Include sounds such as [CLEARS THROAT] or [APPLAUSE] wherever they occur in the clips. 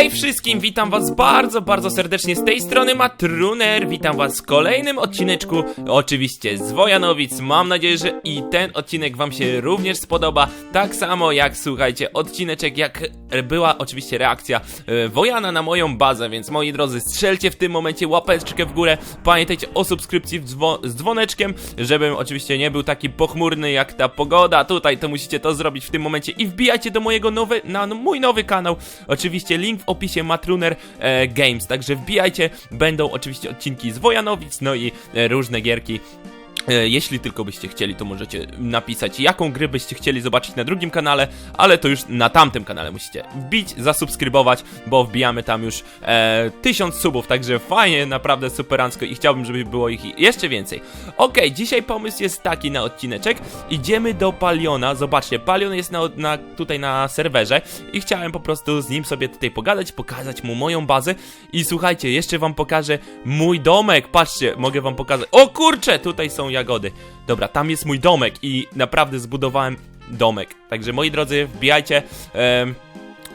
Hej wszystkim, witam was bardzo, bardzo serdecznie. Z tej strony Matruner, witam was w kolejnym odcineczku, oczywiście z Wojanowic, mam nadzieję, że i ten odcinek wam się również spodoba, tak samo jak, słuchajcie, odcineczek, jak była oczywiście reakcja e, Wojana na moją bazę, więc moi drodzy, strzelcie w tym momencie łapeczkę w górę, pamiętajcie o subskrypcji dzwo z dzwoneczkiem, żebym oczywiście nie był taki pochmurny jak ta pogoda. Tutaj, to musicie to zrobić w tym momencie i wbijajcie do mojego nowy, na mój nowy kanał, oczywiście link w opisie Matruner e, Games, także wbijajcie, będą oczywiście odcinki z Wojanowic, no i e, różne gierki. E, Jeśli tylko byście chcieli, to możecie napisać, jaką grę byście chcieli zobaczyć na drugim kanale, ale to już na tamtym kanale musicie wbić, zasubskrybować, bo wbijamy tam już e, 1000 subów, także fajnie, naprawdę superancko i chciałbym, żeby było ich jeszcze więcej. Okej, dzisiaj pomysł jest taki na odcineczek, idziemy do Paliona, zobaczcie, Palion jest na, na, tutaj na serwerze i chciałem po prostu z nim sobie tutaj pogadać, pokazać mu moją bazę. I słuchajcie, jeszcze wam pokażę mój domek, patrzcie, mogę wam pokazać, o kurczę, tutaj są jagody. Dobra, tam jest mój domek i naprawdę zbudowałem domek. Także moi drodzy, wbijajcie em,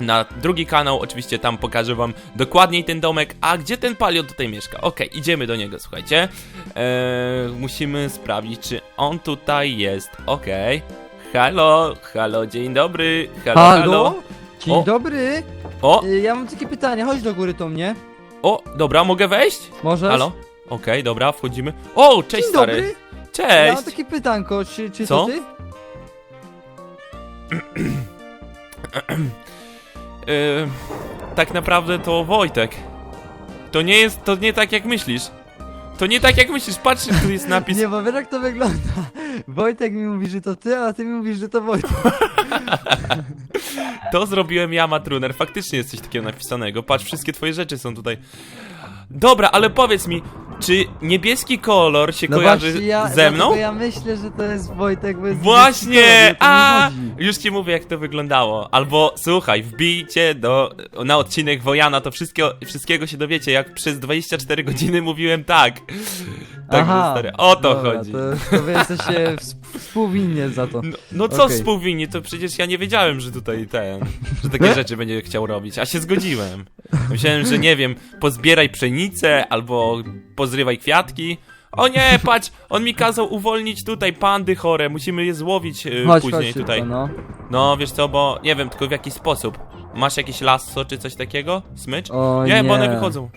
na drugi kanał, oczywiście tam pokażę wam dokładniej ten domek. A gdzie ten palion tutaj mieszka? Okej, idziemy do niego, słuchajcie. E, musimy sprawdzić, czy on tutaj jest. Okej. Halo, halo, dzień dobry. Halo, halo. Halo? Dzień O. dobry. O, Y, Ja mam takie pytanie, chodź do góry to mnie. o, dobra, mogę wejść? Możesz? Halo? Okej, dobra, wchodzimy. O, cześć Dzień stary. dobry. Ja Cześć. mam takie pytanko, czy, czy Co? to ty? Yy, [CLEARS THROAT] tak naprawdę to Wojtek. To nie jest, to nie tak jak myślisz. To nie tak jak myślisz, patrz, tu jest napis. [LAUGHS] Nie, bo wiesz jak to wygląda. Wojtek mi mówi, że to ty, a ty mi mówisz, że to Wojtek. [LAUGHS] To zrobiłem ja, Matruner. Faktycznie jest coś takiego napisanego. Patrz, wszystkie twoje rzeczy są tutaj. Dobra, ale powiedz mi, czy niebieski kolor się No kojarzy właśnie, ja, ze mną? ja myślę, że to jest Wojtek, bo jest Właśnie! niebieski kolor, A! o to mi chodzi. Już ci mówię, jak to wyglądało. Albo słuchaj, wbijcie do, na odcinek Wojana, to wszystkiego, wszystkiego się dowiecie, jak przez 24 godziny mówiłem tak. Także Aha, stary, o to dobra, chodzi. To, to wy jesteście [LAUGHS] wsp- współwinni za to. No, no co Okej. współwinni, to przecież ja nie wiedziałem, że tutaj ten, że takie rzeczy będzie chciał robić, a się zgodziłem. Myślałem, że nie wiem, pozbieraj pszenicę albo pozrywaj kwiatki. O nie, patrz, on mi kazał uwolnić tutaj pandy chore, musimy je złowić y, Chodź, później chodź tutaj. no. No, wiesz co, bo nie wiem, tylko w jaki sposób. Masz jakieś lasso czy coś takiego? Smycz? O nie, nie, bo one wychodzą.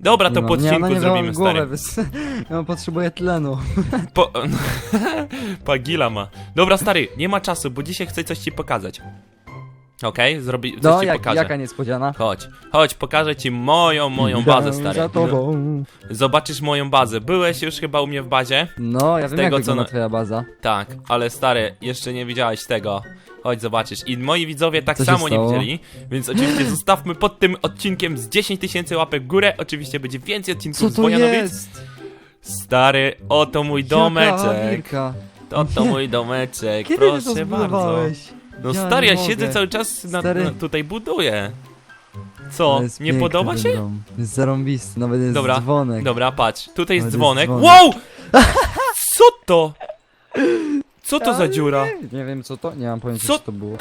Dobra, to No, po nie, odcinku ona nie zrobimy, głowę, stary. Wys... [LAUGHS] Ja potrzebuję tlenu. [LAUGHS] Po... [LAUGHS] Pagila ma. Dobra, stary, nie ma czasu, bo dzisiaj chcę coś ci pokazać. Okej? Zrobi... Coś No, ci jak, pokażę. jaka niespodziana. Chodź, chodź, pokażę ci moją, moją bazę, stary. Za tobą. Zobaczysz moją bazę. Byłeś już chyba u mnie w bazie? No, ja Z wiem tego, jak co na- twoja baza. Tak, ale stary, jeszcze nie widziałeś tego. Chodź, zobaczysz. I moi widzowie tak Co się samo nie stało? widzieli, więc oczywiście [LAUGHS] zostawmy pod tym odcinkiem z 10 tysięcy łapek w górę. Oczywiście będzie więcej odcinków Co z to Wojanowic. jest? Stary, oto mój Jaka domeczek. Oto mój domeczek, [LAUGHS] Kiedy ty to proszę bardzo. zbudowałeś? No Ja stary, nie ja siedzę mogę. cały czas na, Stary. na, tutaj buduję. Co? Jest Nie piękny podoba ten się? dom. Jest zarąbisty, nawet jest Dobra, dzwonek. Dobra, patrz, tutaj jest Ale dzwonek. jest Wow! [LAUGHS] Co to? Co to za dziura? Nie, wiem co to, nie mam pojęcia Co? co to było.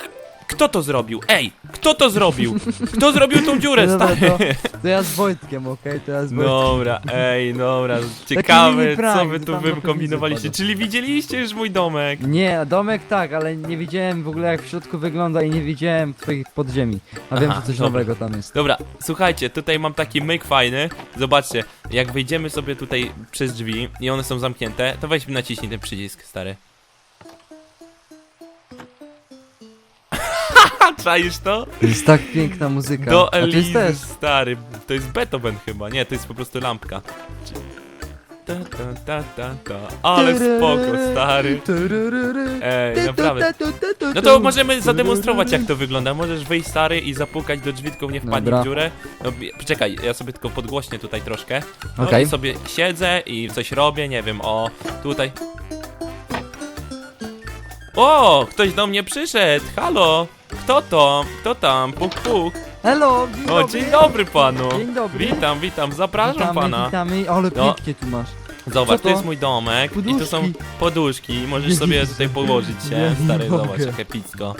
Kto to zrobił? Ej, kto to zrobił? Kto zrobił tą dziurę, Dobra, [LAUGHS] stary? to, to ja z Wojtkiem, okej? To ja z Wojtkiem. Dobra, ej, dobra, ciekawe, mini prank, co wy tu tam wy trochę kombinowaliście. widzę Czyli widzieliście już mój domek? Nie, domek tak, ale nie widziałem w ogóle jak w środku wygląda i nie widziałem twoich podziemi. A wiem, Aha, że coś dobra. nowego tam jest. Dobra, słuchajcie, tutaj mam taki myk fajny. Zobaczcie, jak wyjdziemy sobie tutaj przez drzwi i one są zamknięte, to weź naciśnij ten przycisk, stary. Czaisz to? To jest tak piękna muzyka. Do A to jest też. stary. To jest Beethoven chyba, nie, to jest po prostu lampka. Ta, ta, ta, ta, ta. Ale spoko, stary. Ej, naprawdę. No to możemy zademonstrować jak to wygląda. Możesz wyjść stary i zapukać do drzwi, tylko nie wpadnij Dobra. w dziurę. No, bi- poczekaj, ja sobie tylko podgłośnię tutaj troszkę. No Okej. i sobie siedzę i coś robię, nie wiem, o, tutaj. O, ktoś do mnie przyszedł, halo. Kto to? Kto tam? Puk, puk. Hello, dzień O, dobry. dzień dobry panu. Dzień dobry. Witam, witam, zapraszam Witamy, pana. witamy, ale No. pięknie tu masz. Zobacz, Co to to? jest mój domek i tu są Poduszki. poduszki i możesz sobie tutaj położyć się. Nie Stary, mogę. zobacz, jak epicko.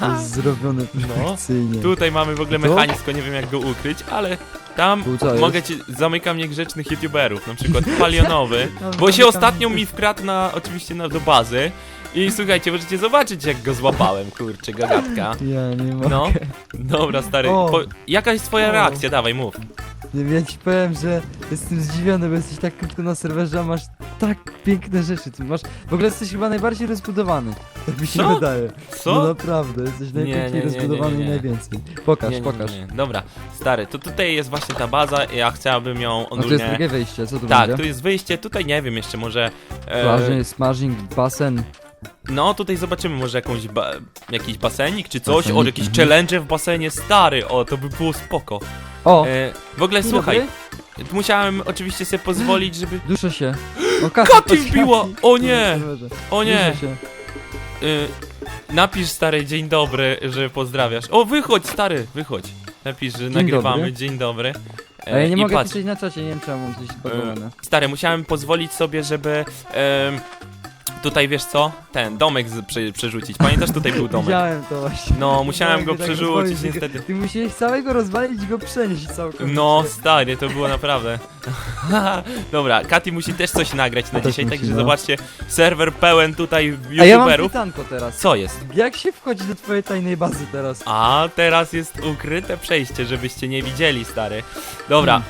To jest zrobione perfekcyjnie. Tutaj mamy w ogóle To? mechanizm, tylko nie wiem jak go ukryć, ale tam Tu co mogę ci, zamykam niegrzecznych youtuberów, na przykład Palionowy, [LAUGHS] No, bo się zamykam ostatnio mi wkradł na, oczywiście na, do bazy i słuchajcie, możecie zobaczyć jak go złapałem, kurczę, gagatka. Ja nie mogę. No, dobra stary, O. po, jaka jest twoja O. reakcja, dawaj mów. Nie wiem, ja ci powiem, że jestem zdziwiony, bo jesteś tak krótko na serwerze, a masz tak piękne rzeczy. Ty masz, w ogóle jesteś chyba najbardziej rozbudowany. Tak mi się Co? wydaje. Co? No naprawdę, jesteś Nie, najpiękniej nie, nie, nie, rozbudowany nie, nie. i najwięcej. Pokaż, Nie, nie, pokaż. nie, nie. Dobra, stary, to tutaj jest właśnie ta baza, ja chciałbym ją No to jest ogólnie... drugie wyjście, co tu Tak, będzie? tu jest wyjście, tutaj nie wiem jeszcze, może... E, smażing, basen. No, tutaj zobaczymy może jakąś ba jakiś basenik czy coś, o, Basenik, jakiś mhm. challenge w basenie, stary, o, to by było spoko. O! E, w ogóle dzień słuchaj, dobry. musiałem oczywiście sobie pozwolić, [GASPS] żeby... Duszę się. [GASPS] O, Katy, Katy wbiła! O nie! O nie! się. Y, napisz stary dzień dobry, że pozdrawiasz. O, wychodź stary, wychodź. Napisz, że nagrywamy dobry. dzień dobry. E, A ja nie i mogę patrz, pisać na czacie, nie wiem czemu, mam coś zbagowane. Stary, musiałem pozwolić sobie, żeby em, tutaj wiesz co? Ten domek z, prze, przerzucić. Pamiętasz, tutaj był domek. Widziałem to właśnie. No, musiałem go Tak, tak przerzucić rozwalić, niestety. Ty musiałeś całego rozwalić i go przenieść całkowicie. No, stary, to było naprawdę. [LAUGHS] Dobra, Katy musi też coś nagrać na Też dzisiaj, musi, także no. zobaczcie, serwer pełen tutaj A ja mam youtuberów. pytanko teraz. Co jest? Jak się wchodzi do twojej tajnej bazy teraz? A teraz jest ukryte przejście, żebyście nie widzieli, stary. Dobra,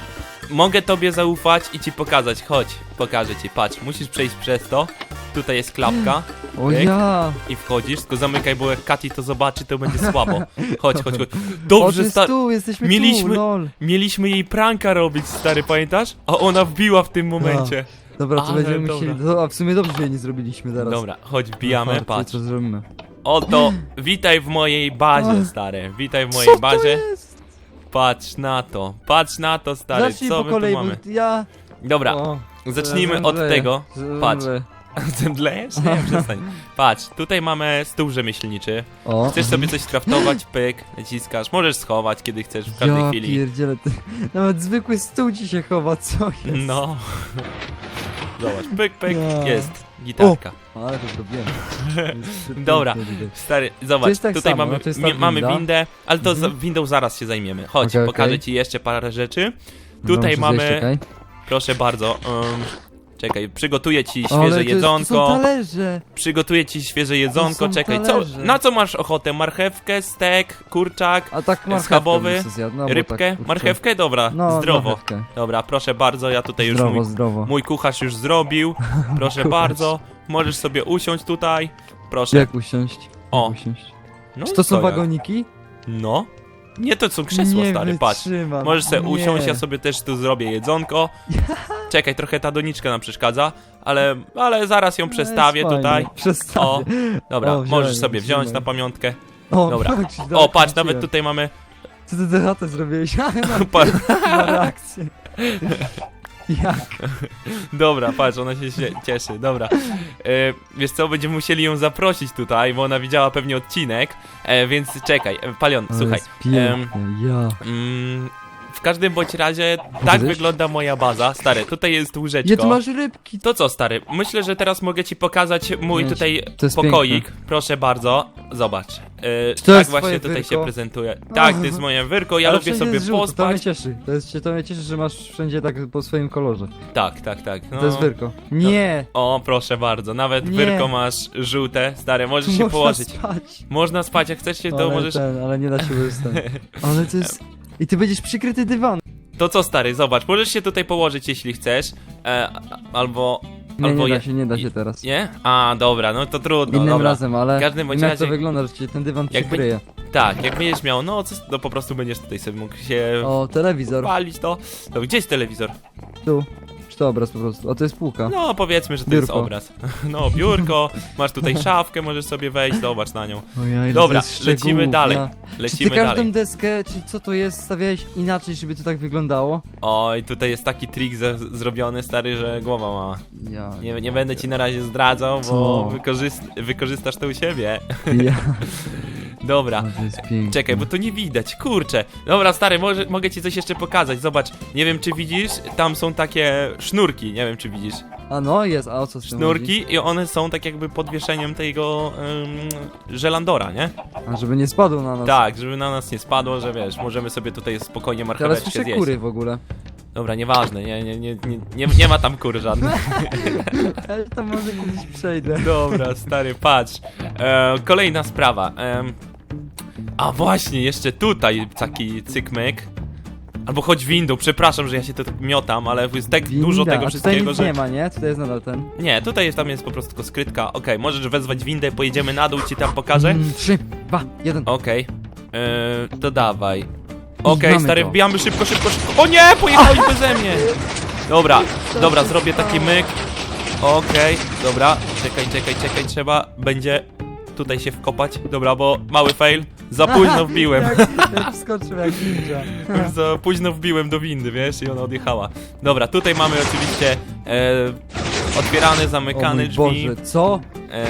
mogę tobie zaufać i ci pokazać. Chodź, pokażę ci. Patrz, musisz przejść przez to. Tutaj jest klapka [GASPS] O Pyk. ja! i wchodzisz, tylko zamykaj, bo jak Katy to zobaczy, to będzie słabo. Chodź, chodź, chodź. o, to Dobrze, jest stary. tu, jesteśmy Mieliśmy- tu, lol. Mieliśmy jej pranka robić, stary, pamiętasz? A ona wbiła w tym momencie. Dobra, to Ale będziemy dobra. musieli... To, a w sumie dobrze, że jej nie zrobiliśmy teraz. Dobra, chodź, wbijamy, No, patrz. Co zrobimy? Oto, [GASPS] witaj w mojej bazie, stary. Witaj w Co mojej to bazie. jest? Patrz na to, patrz na to, stary. Zacznij Co po my tu kolei, mamy? bo ja... Dobra, O, zacznijmy od zemdleję. tego. Patrz. Zemdleję. [LAUGHS] Zemdlejesz? Nie, przestań. Patrz, tutaj mamy stół rzemieślniczy. O. Chcesz sobie coś skraftować, pyk, naciskasz. Możesz schować, kiedy chcesz, w każdej ja chwili. pierdzielę, ty... Nawet zwykły stół ci się chowa, co jest? No. Zobacz, pyk, pyk, Ja. jest. Gitarka. Ale to zrobiłem. [LAUGHS] Dobra. Stary, zobacz, jest tak tutaj samo, mamy, to jest ta mi, mamy winda. windę, ale to Mhm. za windą zaraz się zajmiemy. Chodź, Okej, pokażę okej. ci jeszcze parę rzeczy. No, Tutaj muszę mamy, zjeść, czekaj. proszę bardzo, czekaj, przygotuję ci Ale świeże to jest- jedzonko. To są talerze. Przygotuję ci świeże jedzonko, są czekaj, co, talerze. na co masz ochotę? Marchewkę, stek, kurczak, A tak marchewkę Schabowy, bym sobie zjadł, no, bo rybkę, tak, kurczę. marchewkę? Dobra, No, zdrowo. marchewkę. Dobra, proszę bardzo, ja tutaj już Zdrowo, mój, zdrowo. mój kucharz już zrobił. [LAUGHS] Proszę Kucharz. bardzo, możesz sobie usiąść tutaj. Proszę. Jak usiąść? O. Jak usiąść? No Czy to są co ja? wagoniki? No. Nie, to są krzesła, nie stary, patrz. wytrzymam. Możesz sobie nie. usiąść, ja sobie też tu zrobię jedzonko. Czekaj, trochę ta doniczka nam przeszkadza, ale, ale zaraz ją No, przestawię tutaj. Przestawię. O, dobra, O, wziąłem możesz sobie wziąć na pamiątkę. O, dobra. O, patrz, kręciłem. nawet tutaj mamy. Co ty tę chatę zrobiłeś? [LAUGHS] Patrz, [LAUGHS] na reakcję. [LAUGHS] Jak? [LAUGHS] dobra, patrz, ona się cie- cieszy, dobra. E, wiesz co, będziemy musieli ją zaprosić tutaj, bo ona widziała pewnie odcinek, e, więc czekaj, e, Palion, Ale słuchaj. jest piękne, ja. Mm, w każdym bądź razie tak Chcesz? wygląda moja baza. Stary, tutaj jest łóżeczko. Nie, tu masz rybki. To co, stary? Myślę, że teraz mogę ci pokazać mój Wiesz, tutaj to jest pokoik. Proszę bardzo. Zobacz. Yy, Czy to tak jest właśnie twoje tutaj się wyrko? prezentuje. Tak, to jest moje wyrko, ja Ale lubię wszędzie sobie jest żółto, To mnie pospać. cieszy. To, jest, to mnie cieszy, że masz wszędzie tak po swoim kolorze. Tak, tak, tak. No. To jest wyrko. Nie! O, proszę bardzo. Nawet Nie. wyrko masz żółte. Stary, możesz się Można położyć. spać. Można spać, jak chcesz się, to ale możesz... ten, ale nie da się wystać. Ale to jest... [LAUGHS] I ty będziesz przykryty dywan. To co, stary, zobacz, możesz się tutaj położyć, jeśli chcesz. E, albo... Nie, albo nie da je- się, nie da się teraz. Nie? A, dobra, no to trudno, Innym dobra. razem, ale W każdym bądź wiem, jak to razie- wygląda, że cię ten dywan Jakby- przykryje. Tak, jak będziesz miał, no co, to po prostu będziesz tutaj sobie mógł się O, telewizor. palić to. To gdzie jest telewizor? Tu. Czy to obraz po prostu? O, to jest półka. No powiedzmy, że to jest Biurko. obraz. [LAUGHS] No, biurko, masz tutaj [LAUGHS] szafkę, możesz sobie wejść, zobacz na nią. O ja, ile Dobra, to jest lecimy szczegółów, dalej. ja. Czy ty Lecimy każdą dalej. deskę, czy co to jest, stawiałeś inaczej, żeby to tak wyglądało? Oj, tutaj jest taki trik ze- zrobiony, stary, że głowa ma. Ja. Nie, nie będę ci na razie zdradzał, bo Co? wykorzystasz to u siebie. Ja. [LAUGHS] Dobra. No, to jest piękne. Czekaj, bo to nie widać, kurczę. Dobra, stary, może, mogę ci coś jeszcze pokazać. Zobacz, nie wiem czy widzisz, tam są takie sznurki, nie wiem czy widzisz. A no, jest, a o co z tym chodzi? Sznurki i one są tak jakby podwieszeniem tego ym, żelandora, nie? A żeby nie spadł na nas. Tak, żeby na nas nie spadło, że wiesz, możemy sobie tutaj spokojnie Ale marcheweczkę słyszę zjeść. kury w ogóle. Dobra, nieważne, nie, nie, nie, nie, nie, nie ma tam kur żadnych. [LAUGHS] Ale tam może kiedyś przejdę. Dobra, stary, patrz. E, kolejna sprawa. em, a właśnie, jeszcze tutaj taki cykmyk. Albo chodź windą, przepraszam, że ja się to tak miotam, ale jest tak Winda, dużo a tego tutaj wszystkiego, nic że... nie ma, nie? Tutaj jest nadal ten. Nie, tutaj jest, tam jest po prostu tylko skrytka. Okej, możesz wezwać windę, pojedziemy na dół, ci tam pokażę. Mm, Trzy, dwa, jeden. Okej, e, to dawaj. Okej, mamy stary, to. wbijamy szybko, szybko, szybko. O nie, pojechałeś beze mnie! Dobra, dobra, zrobię taki myk. Okej, dobra, czekaj, czekaj, czekaj, trzeba będzie tutaj się wkopać. Dobra, bo mały fail. Za [LAUGHS] późno wbiłem. Jak, jak wskoczył jak ninja. [LAUGHS] Za późno wbiłem do windy, wiesz, i ona odjechała. Dobra, tutaj mamy oczywiście e, otwierany, O zamykany mój drzwi. Boże, co? E,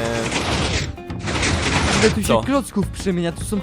Ile tu Co? się klocków przemienia, tu są...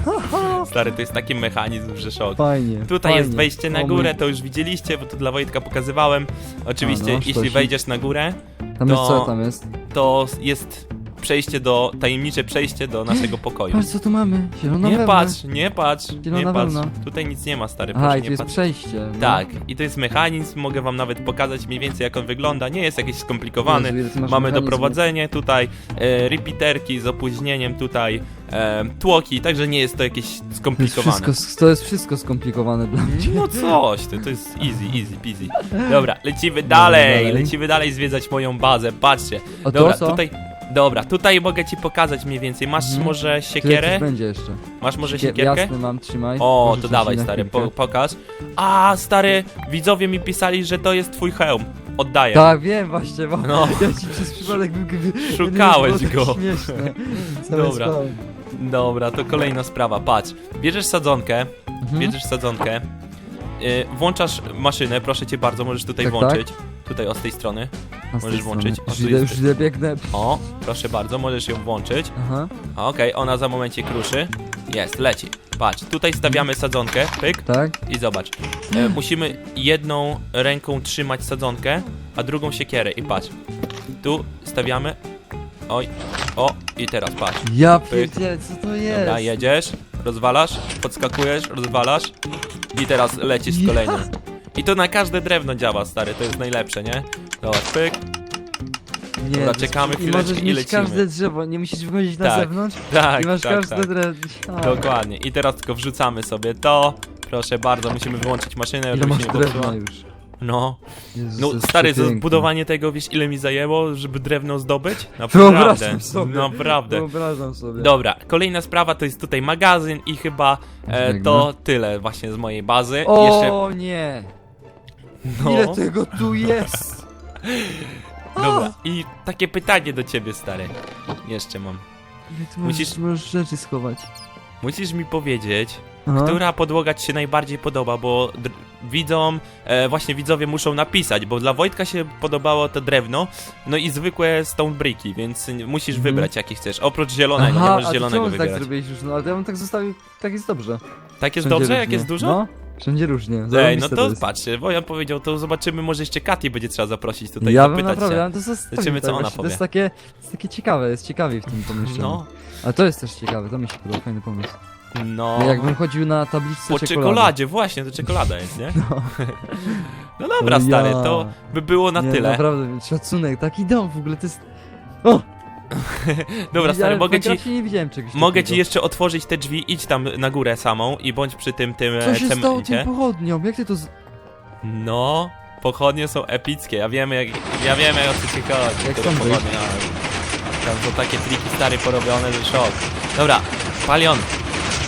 [LAUGHS] stary, to jest taki mechanizm, że szok. Fajnie, Tutaj fajnie. jest wejście na O górę, to już widzieliście, bo to dla Wojtka pokazywałem. Oczywiście, A no, jeśli sztosik. wejdziesz na górę, Tam jest to- co tam jest? to jest przejście do, tajemnicze przejście do naszego [GASPS] pokoju. Patrz co tu mamy, zielona Nie wełna. patrz, nie patrz, Zielona nie patrz. wełna. Tutaj nic nie ma, stary, Aha, proszę i tu nie jest patrz. przejście. no. Tak, i to jest mechanizm, mogę wam nawet pokazać mniej więcej jak on wygląda, nie jest jakiś skomplikowany. Jezu, ile ty masz Mamy mechanizmów. doprowadzenie tutaj, e, repeaterki z opóźnieniem tutaj, e, tłoki, także nie jest to jakieś To jest, skomplikowane. wszystko, to jest wszystko skomplikowane dla mnie. No coś, to, to jest easy, easy peasy. [LAUGHS] Dobra, lecimy dalej, dalej. lecimy dalej zwiedzać moją bazę, patrzcie. A to Dobra, co? tutaj, dobra, tutaj mogę ci pokazać mniej więcej. Masz Mhm. może siekierę? będzie jeszcze. Masz może Kie- siekierkę? Jasny mam, trzymaj. O, Możesz to dawaj na stary, po, chwilkę. pokaż. A, stary, widzowie mi pisali, że to jest twój hełm. Oddaję. Tak, wiem właśnie, bo No. ja ci przez przypadek wy- Szukałeś nie było go. tak Śmieszne. [LAUGHS] Dobra. Dobra, to kolejna sprawa, patrz. Bierzesz sadzonkę, Mhm. bierzesz sadzonkę, y, włączasz maszynę, proszę cię bardzo, możesz tutaj Tak, włączyć. Tutaj o z tej strony. A z tej możesz włączyć. O, Już tu idę, jest- już idę biegnę. O, proszę bardzo, możesz ją włączyć. Aha, Okej, ona za momencie kruszy. Jest, leci. Patrz, tutaj stawiamy sadzonkę, pyk tak? i zobacz. E, musimy jedną ręką trzymać sadzonkę, a drugą siekierę i patrz. Tu stawiamy. Oj, o i teraz patrz. Ja pierdzielę, co to jest? Dobra, jedziesz, rozwalasz, podskakujesz, rozwalasz i teraz lecisz z kolejnym. I to na każde drewno działa, stary, to jest najlepsze, nie? Dobra, pyk, Nie, Dobra, to jest- czekamy I chwileczkę możesz i mieć lecimy. każde drzewo, nie musisz wychodzić na Tak, zewnątrz tak, i masz tak, każde tak. drewno. A, Dokładnie. I teraz tylko wrzucamy sobie to. Proszę bardzo, musimy wyłączyć maszynę, Ile żeby masz się nie drewna już? No, Jezus, no jest stary, przepiękne. zbudowanie tego, wiesz ile mi zajęło, żeby drewno zdobyć? Naprawdę, Wyobrażam sobie. naprawdę. Wyobrażam sobie. Dobra, kolejna sprawa to jest tutaj magazyn i chyba e, to tyle właśnie z mojej bazy. O Jeszcze, nie! no, Ile tego tu jest? Dobra. I takie pytanie do ciebie, stary. Jeszcze mam. Ile tu Musisz- możesz, możesz rzeczy schować? Musisz mi powiedzieć, Aha. która podłoga ci się najbardziej podoba, bo dr- widzom, e, właśnie widzowie muszą napisać, bo dla Wojtka się podobało to drewno, no i zwykłe stone bricki, więc n- musisz Mhm. wybrać jaki chcesz. Oprócz zielonego, nie Aha, możesz a ty zielonego czemu tak wybierać. zrobiłeś już? No ale ja bym tak zostawił, tak jest dobrze. tak jest Wszędzie dobrze, jak jest dużo? No, wszędzie różnie. Ej, no to jest. patrzcie, Wojan powiedział, to zobaczymy, może jeszcze Katy będzie trzeba zaprosić tutaj, ja bym zapytać naprawdę, się. ale to Zobaczymy, co tak, ona właśnie, To powie. jest takie, to jest takie ciekawe, jest ciekawie w tym pomyśleniu. No, Ale to jest też ciekawe, to mi się podoba, fajny pomysł. no. Jakbym chodził na tabliczce Po czekolady. czekoladzie, właśnie, to czekolada jest, nie? [LAUGHS] No. [LAUGHS] No dobra, O stary, ja. to by było na nie, tyle. naprawdę, szacunek, taki dom w ogóle, to jest... O! [LAUGHS] Dobra, stary, mogę ci, nie widziałem czegoś mogę ci takiego. jeszcze otworzyć te drzwi, idź tam na górę samą i bądź przy tym, tym Co się stało cemencie. tym pochodniom? Jak ty to... Z... No, pochodnie są epickie, ja wiem jak, ja wiem jak o co ci chodzi. Jak które pochodnie, ale Tam są takie triki stary porobione, że szok. Dobra, Palion,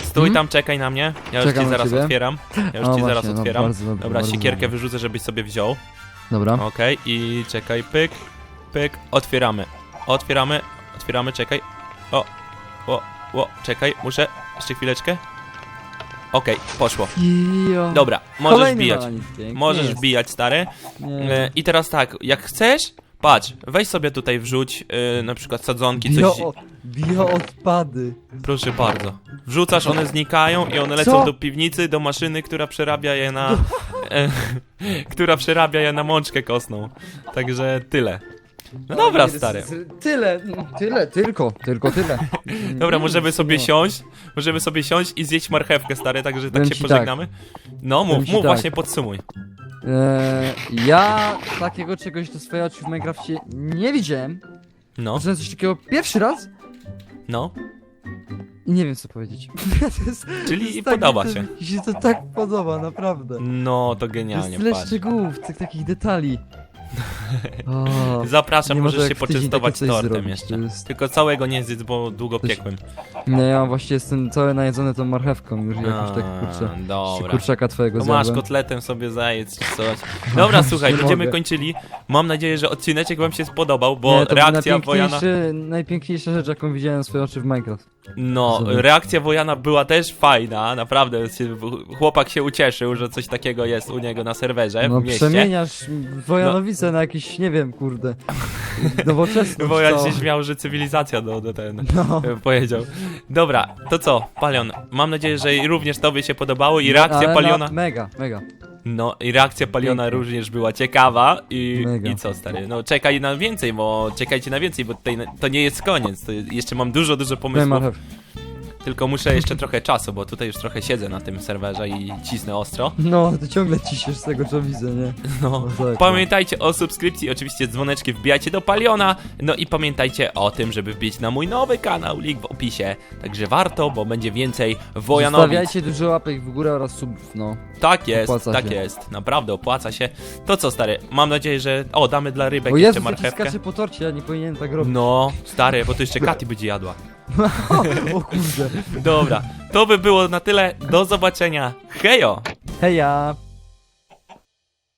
stój Hmm? tam, czekaj na mnie, ja już Czekam ci na zaraz ciebie. otwieram. Ja już ci zaraz no, otwieram. Dobra, dobrze. wyrzucę, żebyś sobie wziął. Dobra. Okej, i czekaj, pyk, pyk, otwieramy. Otwieramy, otwieramy, czekaj. O, o, o, czekaj, muszę, jeszcze chwileczkę. Okej, poszło. Jo. Dobra, możesz Kolejny pięknie Możesz jest. wbijać, stary. Nie. E, I teraz tak, jak chcesz, Patrz, weź sobie tutaj wrzuć yy, na przykład sadzonki, coś. Bio, bioodpady. Proszę bardzo. Wrzucasz, one znikają i one lecą Co? do piwnicy, do maszyny, która przerabia je na. [LAUGHS] E, która przerabia je na mączkę kostną. Także tyle. No dobra, Z- stary. Tyle, no, tyle, tylko, tylko tyle. [LAUGHS] Dobra, możemy sobie No. siąść. Możemy sobie siąść i zjeść marchewkę, stary, także tak Powiem się ci pożegnamy. No, Powiem mów, ci mów, tak. właśnie podsumuj. Eee, ja takiego czegoś do swojej oczy w Minecrafcie nie widziałem. No, Może coś takiego pierwszy raz no. i nie wiem co powiedzieć. [LAUGHS] To jest, Czyli to jest tak- podoba się. Mi się to tak podoba, naprawdę. No, to To jest genialnie, tyle patrz. szczegółów, tych takich detali. O, [LAUGHS] Zapraszam, nie możesz się w tydzień poczęstować takie coś tortem zrobić, jeszcze. to jest- Tylko całego nie zjedz, bo długo Coś- piekłem. Nie, ja właśnie jestem cały najedzony tą marchewką już jakoś tak A, kurczę. Dobra. Kurczaka twojego No masz zjadłem. kotletem sobie zajedz czy coś. [LAUGHS] Dobra, słuchaj, Nie będziemy mogę. kończyli. Mam nadzieję, że odcineczek wam się spodobał, bo nie, to reakcja Wojana... najpiękniejszy, najpiękniejsza rzecz jaką widziałem w swoje oczy w Minecraft. No, Zobacz. reakcja Wojana była też fajna, naprawdę. się- Chłopak się ucieszył, że coś takiego jest u niego na serwerze No w mieście. przemieniasz Wojanowice na jakiś, nie wiem, kurde, nowoczesny. Wojan się śmiał, że cywilizacja do, do ten No. e, powiedział. Dobra, to co, Palion, mam nadzieję, że również tobie się podobało i reakcja Ale Paliona... No, mega, mega. No i reakcja Paliona Pięknie. również była ciekawa i, Mega. i co stary, no czekaj na więcej, bo czekajcie na więcej, bo tutaj to nie jest koniec, to jeszcze mam dużo, dużo pomysłów. Tylko muszę jeszcze [LAUGHS] trochę czasu, bo tutaj już trochę siedzę na tym serwerze i cisnę ostro. No, ty ciągle ciśniesz z tego co widzę, nie? No, No tak, pamiętajcie o subskrypcji, oczywiście dzwoneczki wbijajcie do Paliona, no i pamiętajcie o tym, żeby wbić na mój nowy kanał, link w opisie, także warto, bo będzie więcej Wojanowic. Zostawiajcie dużo łapek w górę oraz subów, no. Tak jest, Opłaca tak się. jest, naprawdę opłaca się. To co stary, mam nadzieję, że... O, damy dla rybek O jeszcze Jezu, taki marchewkę. skacze po torcie, ja nie powinienem tak robić. No, stary, bo to jeszcze Katy będzie jadła. [LAUGHS] o kurde. Dobra, to by było na tyle. Do zobaczenia. Hejo! Heja!